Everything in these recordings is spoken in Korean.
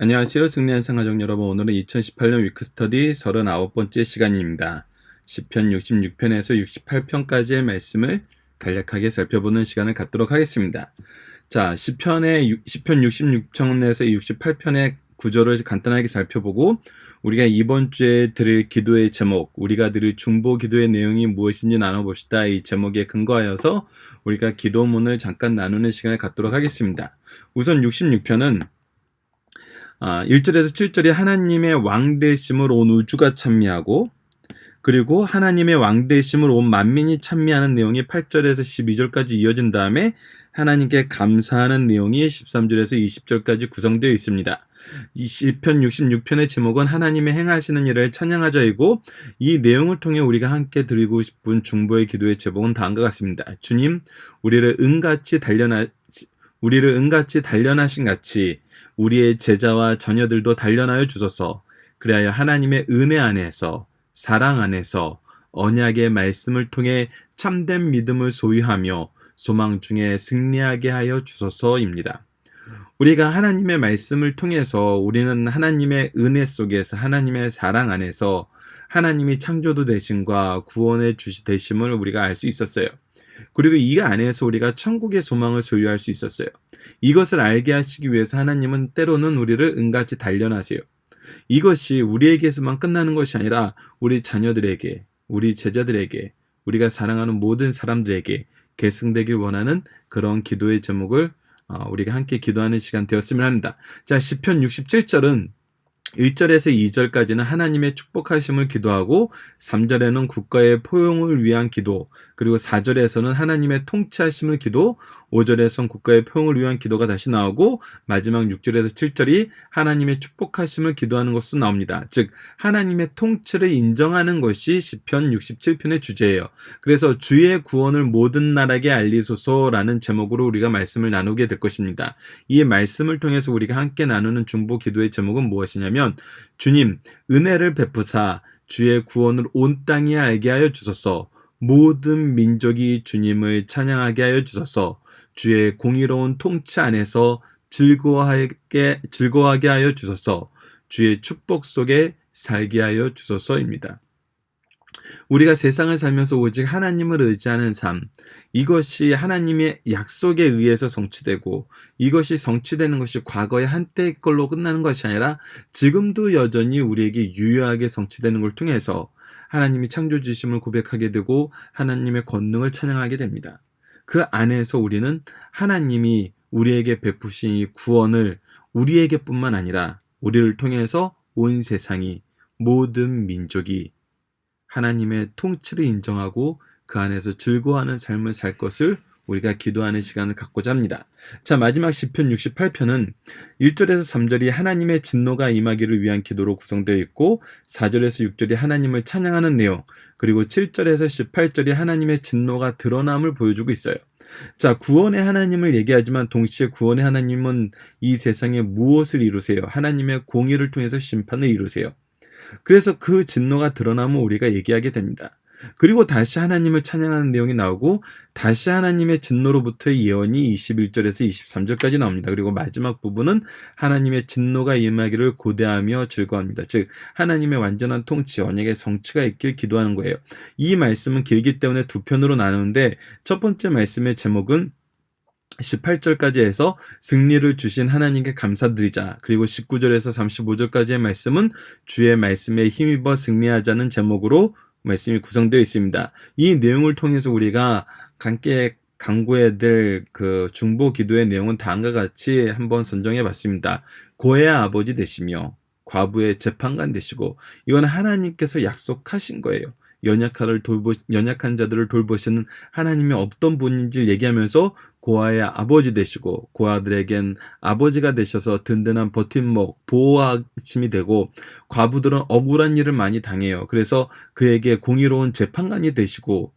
안녕하세요. 승리한 생활정 여러분. 오늘은 2018년 위크스터디 39번째 시간입니다. 10편 66편에서 68편까지의 말씀을 간략하게 살펴보는 시간을 갖도록 하겠습니다. 자, 10편의 10편 66편에서 68편의 구조를 간단하게 살펴보고 우리가 이번 주에 드릴 기도의 제목, 우리가 드릴 중보 기도의 내용이 무엇인지 나눠봅시다. 이 제목에 근거하여서 우리가 기도문을 잠깐 나누는 시간을 갖도록 하겠습니다. 우선 66편은 아, 1절에서 7절이 하나님의 왕대심을 온 우주가 찬미하고 그리고 하나님의 왕대심을 온 만민이 찬미하는 내용이 8절에서 12절까지 이어진 다음에 하나님께 감사하는 내용이 13절에서 20절까지 구성되어 있습니다. 이 시편 66편의 제목은 하나님의 행하시는 일을 찬양하자이고 이 내용을 통해 우리가 함께 드리고 싶은 중보의 기도의 제목은 다음과 같습니다. 주님, 우리를 은같이 단련하 우리를 은같이 단련하신 같이 우리의 제자와 자녀들도 단련하여 주소서. 그리하여 하나님의 은혜 안에서 사랑 안에서 언약의 말씀을 통해 참된 믿음을 소유하며 소망 중에 승리하게 하여 주소서입니다. 우리가 하나님의 말씀을 통해서 우리는 하나님의 은혜 속에서 하나님의 사랑 안에서 하나님이 창조도 되심과 구원의 주시 되심을 우리가 알 수 있었어요. 그리고 이 안에서 우리가 천국의 소망을 소유할 수 있었어요. 이것을 알게 하시기 위해서 하나님은 때로는 우리를 은같이 단련하세요. 이것이 우리에게서만 끝나는 것이 아니라 우리 자녀들에게, 우리 제자들에게, 우리가 사랑하는 모든 사람들에게 계승되길 원하는 그런 기도의 제목을 어, 우리가 함께 기도하는 시간 되었으면 합니다. 자, 10편 67절은 1절에서 2절까지는 하나님의 축복하심을 기도하고 3절에는 국가의 포용을 위한 기도 그리고 4절에서는 하나님의 통치하심을 기도 5절에서는 국가의 포용을 위한 기도가 다시 나오고 마지막 6절에서 7절이 하나님의 축복하심을 기도하는 것으로 나옵니다. 즉 하나님의 통치를 인정하는 것이 시편 67편의 주제예요. 그래서 주의 구원을 모든 나라에게 알리소서라는 제목으로 우리가 말씀을 나누게 될 것입니다. 이 말씀을 통해서 우리가 함께 나누는 중보 기도의 제목은 무엇이냐면 주님 은혜를 베푸사 주의 구원을 온 땅에 알게 하여 주소서 모든 민족이 주님을 찬양하게 하여 주소서 주의 공의로운 통치 안에서 즐거워하게, 즐거워하게 하여 주소서 주의 축복 속에 살게 하여 주소서입니다. 우리가 세상을 살면서 오직 하나님을 의지하는 삶, 이것이 하나님의 약속에 의해서 성취되고 이것이 성취되는 것이 과거의 한때의 걸로 끝나는 것이 아니라 지금도 여전히 우리에게 유효하게 성취되는 걸 통해서 하나님이 창조주심을 고백하게 되고 하나님의 권능을 찬양하게 됩니다. 그 안에서 우리는 하나님이 우리에게 베푸신 이 구원을 우리에게뿐만 아니라 우리를 통해서 온 세상이 모든 민족이 하나님의 통치를 인정하고 그 안에서 즐거워하는 삶을 살 것을 우리가 기도하는 시간을 갖고자 합니다. 자, 마지막 시편 68편은 1절에서 3절이 하나님의 진노가 임하기를 위한 기도로 구성되어 있고 4절에서 6절이 하나님을 찬양하는 내용, 그리고 7절에서 18절이 하나님의 진노가 드러남을 보여주고 있어요. 자, 구원의 하나님을 얘기하지만 동시에 구원의 하나님은 이 세상에 무엇을 이루세요? 하나님의 공의를 통해서 심판을 이루세요. 그래서 그 진노가 드러나면 우리가 얘기하게 됩니다. 그리고 다시 하나님을 찬양하는 내용이 나오고 다시 하나님의 진노로부터의 예언이 21절에서 23절까지 나옵니다. 그리고 마지막 부분은 하나님의 진노가 임하기를 고대하며 즐거워합니다. 즉 하나님의 완전한 통치, 언약의 성취가 있길 기도하는 거예요. 이 말씀은 길기 때문에 두 편으로 나누는데 첫 번째 말씀의 제목은 18절까지 해서 승리를 주신 하나님께 감사드리자. 그리고 19절에서 35절까지의 말씀은 주의 말씀에 힘입어 승리하자는 제목으로 말씀이 구성되어 있습니다. 이 내용을 통해서 우리가 함께 강구해야 될 그 중보 기도의 내용은 다음과 같이 한번 선정해 봤습니다. 고의 아버지 되시며 과부의 재판관 되시고 이건 하나님께서 약속하신 거예요. 연약한, 돌보, 연약한 자들을 돌보시는 하나님이 어떤 분인지를 얘기하면서 고아의 아버지 되시고 고아들에겐 아버지가 되셔서 든든한 버팀목, 보호하심이 되고 과부들은 억울한 일을 많이 당해요. 그래서 그에게 공의로운 재판관이 되시고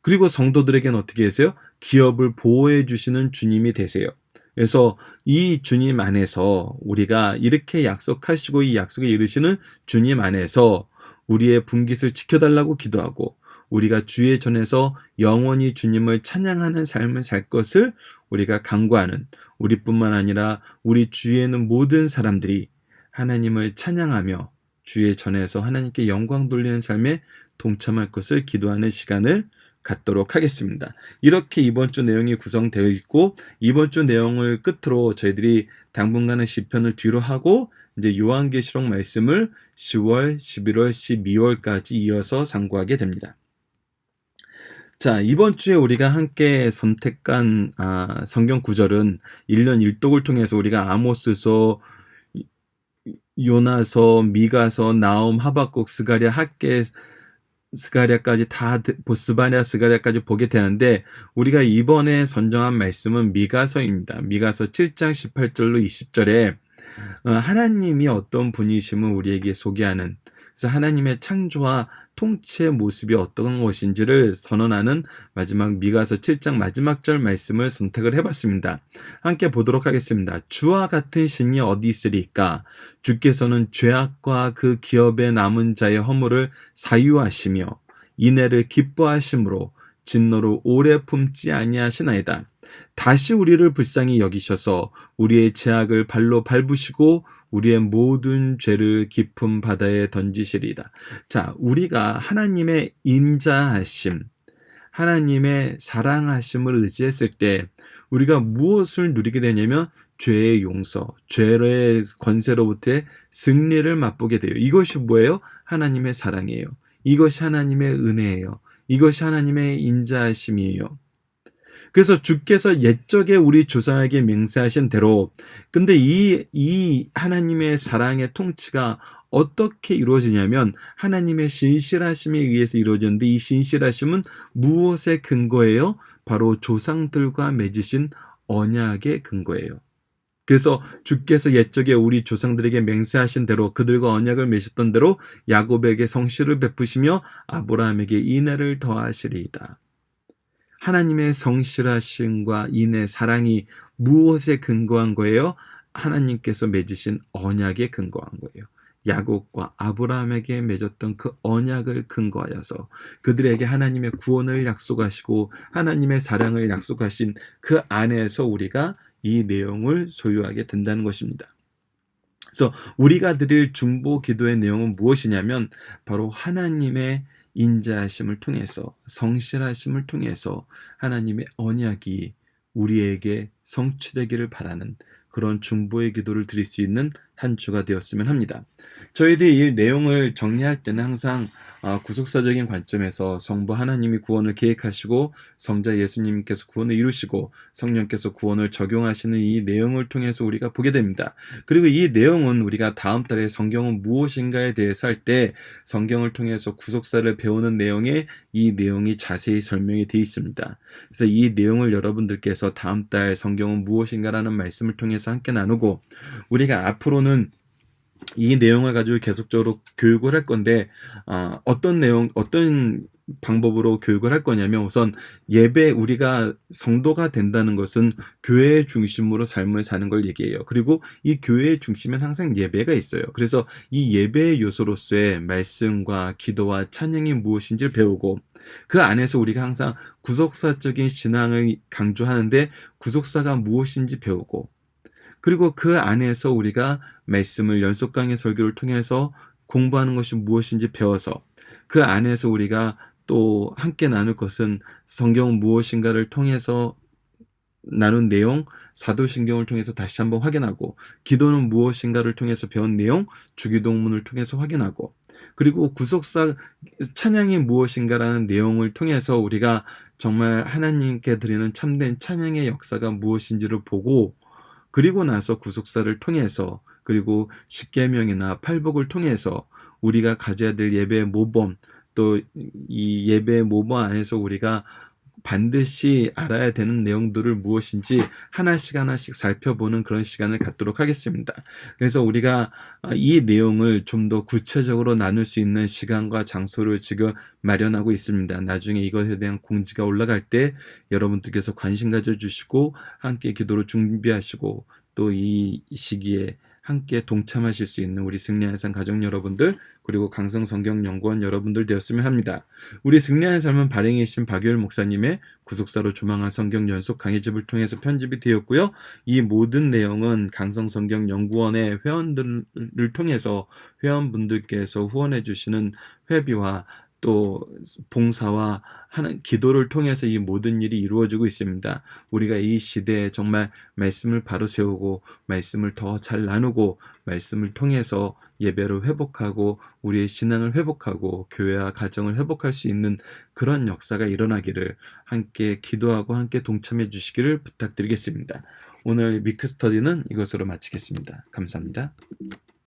그리고 성도들에게는 어떻게 하세요? 기업을 보호해 주시는 주님이 되세요. 그래서 이 주님 안에서 우리가 이렇게 약속하시고 이 약속을 이루시는 주님 안에서 우리의 분깃을 지켜달라고 기도하고 우리가 주의 전에서 영원히 주님을 찬양하는 삶을 살 것을 우리가 강구하는 우리뿐만 아니라 우리 주위에 있는 모든 사람들이 하나님을 찬양하며 주의 전에서 하나님께 영광 돌리는 삶에 동참할 것을 기도하는 시간을 갖도록 하겠습니다. 이렇게 이번 주 내용이 구성되어 있고 이번 주 내용을 끝으로 저희들이 당분간은 시편을 뒤로 하고 이제 요한계시록 말씀을 10월, 11월, 12월까지 이어서 상고하게 됩니다. 자, 이번 주에 우리가 함께 선택한 아, 성경 구절은 1년 1독을 통해서 우리가 아모스서, 요나서, 미가서, 나움, 하박국, 스가랴, 학계, 스가랴까지 다 보스바냐 스가랴까지 보게 되는데 우리가 이번에 선정한 말씀은 미가서입니다. 미가서 7장 18절로 20절에 어, 하나님이 어떤 분이심을 우리에게 소개하는 그래서 하나님의 창조와 통치의 모습이 어떤 것인지를 선언하는 마지막 미가서 7장 마지막 절 말씀을 선택을 해봤습니다. 함께 보도록 하겠습니다. 주와 같은 신이 어디 있으리까? 주께서는 죄악과 그 기업에 남은 자의 허물을 사유하시며 인애를 기뻐하심으로 진노로 오래 품지 아니하시나이다. 다시 우리를 불쌍히 여기셔서 우리의 죄악을 발로 밟으시고 우리의 모든 죄를 깊은 바다에 던지시리다. 자, 우리가 하나님의 인자하심, 하나님의 사랑하심을 의지했을 때 우리가 무엇을 누리게 되냐면 죄의 용서, 죄의 권세로부터의 승리를 맛보게 돼요. 이것이 뭐예요? 하나님의 사랑이에요. 이것이 하나님의 은혜예요. 이것이 하나님의 인자하심이에요. 그래서 주께서 옛적에 우리 조상에게 맹세하신 대로 근데 이, 이 하나님의 사랑의 통치가 어떻게 이루어지냐면 하나님의 신실하심에 의해서 이루어졌는데 이 신실하심은 무엇의 근거예요? 바로 조상들과 맺으신 언약의 근거예요. 그래서 주께서 옛적에 우리 조상들에게 맹세하신 대로 그들과 언약을 맺었던 대로 야곱에게 성실을 베푸시며 아브라함에게 인애를 더하시리이다. 하나님의 성실하심과 인애, 사랑이 무엇에 근거한 거예요? 하나님께서 맺으신 언약에 근거한 거예요. 야곱과 아브라함에게 맺었던 그 언약을 근거하여서 그들에게 하나님의 구원을 약속하시고 하나님의 사랑을 약속하신 그 안에서 우리가 이 내용을 소유하게 된다는 것입니다. 그래서 우리가 드릴 중보 기도의 내용은 무엇이냐면 바로 하나님의 인자하심을 통해서 성실하심을 통해서 하나님의 언약이 우리에게 성취되기를 바라는 그런 중보의 기도를 드릴 수 있는 한 주가 되었으면 합니다. 저희들이 이 내용을 정리할 때는 항상 아, 구속사적인 관점에서 성부 하나님이 구원을 계획하시고 성자 예수님께서 구원을 이루시고 성령께서 구원을 적용하시는 이 내용을 통해서 우리가 보게 됩니다. 그리고 이 내용은 우리가 다음 달에 성경은 무엇인가에 대해서 할 때 성경을 통해서 구속사를 배우는 내용에 이 내용이 자세히 설명이 되어 있습니다. 그래서 이 내용을 여러분들께서 다음 달 성경은 무엇인가라는 말씀을 통해서 함께 나누고 우리가 앞으로는 이 내용을 가지고 계속적으로 교육을 할 건데 어, 어떤 내용 어떤 방법으로 교육을 할 거냐면 우선 예배 우리가 성도가 된다는 것은 교회 중심으로 삶을 사는 걸 얘기해요. 그리고 이 교회의 중심엔 항상 예배가 있어요. 그래서 이 예배의 요소로서의 말씀과 기도와 찬양이 무엇인지를 배우고 그 안에서 우리가 항상 구속사적인 신앙을 강조하는데 구속사가 무엇인지 배우고 그리고 그 안에서 우리가 말씀을 연속 강의 설교를 통해서 공부하는 것이 무엇인지 배워서 그 안에서 우리가 또 함께 나눌 것은 성경은 무엇인가를 통해서 나눈 내용, 사도신경을 통해서 다시 한번 확인하고, 기도는 무엇인가를 통해서 배운 내용, 주기도문을 통해서 확인하고, 그리고 구속사 찬양이 무엇인가라는 내용을 통해서 우리가 정말 하나님께 드리는 참된 찬양의 역사가 무엇인지를 보고, 그리고 나서 구속사를 통해서 그리고 십계명이나 팔복을 통해서 우리가 가져야 될 예배의 모범 또 이 예배의 모범 안에서 우리가 반드시 알아야 되는 내용들을 무엇인지 하나씩 하나씩 살펴보는 그런 시간을 갖도록 하겠습니다. 그래서 우리가 이 내용을 좀 더 구체적으로 나눌 수 있는 시간과 장소를 지금 마련하고 있습니다. 나중에 이것에 대한 공지가 올라갈 때 여러분들께서 관심 가져주시고 함께 기도로 준비하시고 또 이 시기에 함께 동참하실 수 있는 우리 승리하는 삶 가족 여러분들 그리고 강성 성경 연구원 여러분들 되었으면 합니다. 우리 승리하는 삶은 발행이신 박유일 목사님의 구속사로 조망한 성경 연속 강의집을 통해서 편집이 되었고요. 이 모든 내용은 강성 성경 연구원의 회원들을 통해서 회원분들께서 후원해 주시는 회비와 또 봉사와 하는 기도를 통해서 이 모든 일이 이루어지고 있습니다. 우리가 이 시대에 정말 말씀을 바로 세우고 말씀을 더 잘 나누고 말씀을 통해서 예배를 회복하고 우리의 신앙을 회복하고 교회와 가정을 회복할 수 있는 그런 역사가 일어나기를 함께 기도하고 함께 동참해 주시기를 부탁드리겠습니다. 오늘 위크 스터디는 이것으로 마치겠습니다. 감사합니다.